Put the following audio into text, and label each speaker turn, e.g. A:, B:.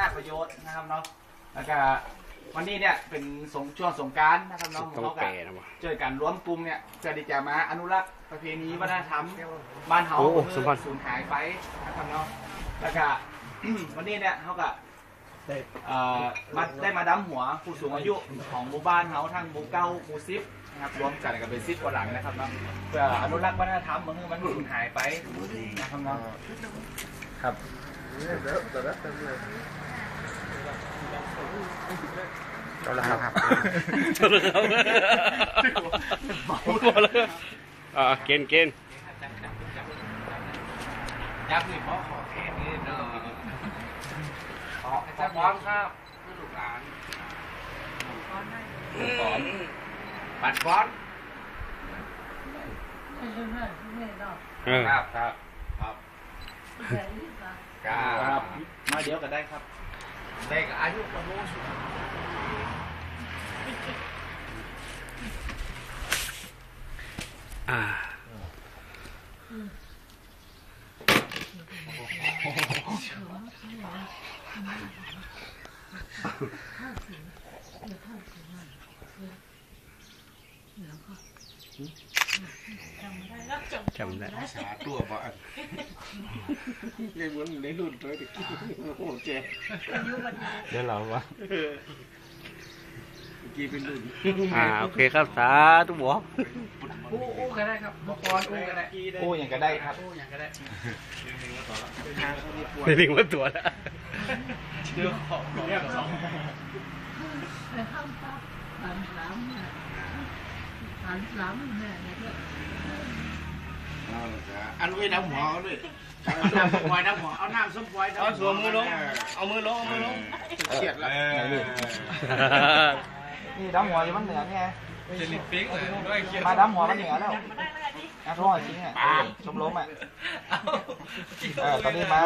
A: นาประโยชน์นะครับเนาะแล้วก็วันนี้เนี่ยเป็นสงช่วงสงกรารนะครับเนาะ
B: ต้อง
A: เขา
B: แป
A: ก็
B: ลนะวะ
A: ช่วยกันรวมกลุ่มเนี่ยเพื่อที่จะมาอนุรักษ์ประเพณีวัฒนธรรมบ้านเฮา
B: โอ้โห
A: เพื่
B: สุพรรณ
A: สูญหายไปนะครับเนาะแล้วก็วันนี้เนี่ยเขาก็เอ่อมาได้มาดำหัวผู้สูงอายุของหมู่บ้านเขาทั้งหมู่เก้าหมู่สิบนะครับรวมกันกับเป็นสิบกว่าหลังนะครับเนาะเพื่ออนุรักษ์วัฒนธรรมมันคือมันสูญหายไปนะครับเนาะครับ
B: เอาละครับเอาละครับหมดแล้วอ่าเกณฑ์เกณฑ์
A: ยักษ์นี่ขอขอแค่นี้เนาะขอขอพร้อมครับลูกหลานฟอนปัดฟอน
B: เออ
A: ครับครับครับครับมาเดี๋ยวก็ได้ครับ เด็กอายุประมาณ
B: อ่า จำได้
C: สาตัวบ้านเลยเหมือนในรุ่นเลยตะกี้โอ้โหเจ็บ
B: เดี๋ยวเราวะ
C: ตะกี้เป็นรุ่น
B: อ่าโอเคครับสาธุบอก
A: อู้อู้ก็ได้ครับบอลอู้ก็ได้อู้อย่างก็ได้ครับอู้อย่างก็ได้
B: ไม่ลิงว่าตัวแล้ว
A: เดี๋ยวขอเรียกสอง
C: เอาละจ้ะ อันไว้น้ำหอมด้วย
A: น้ำปล่อยน้ำหัวเอาน้ำส้มปล่อยน้ำ
C: เอาสวมมือลง เอามือลง เอามือลงเครียดแล้ว
A: นี่ดำหัวอยู่มันเหนือไง
C: จะลิปปิ้งเลยด้วยเครียด
A: มาดำหัวมันเหนือแล้วนักร้องจริงอะชมรมอะเออตอนนี้มา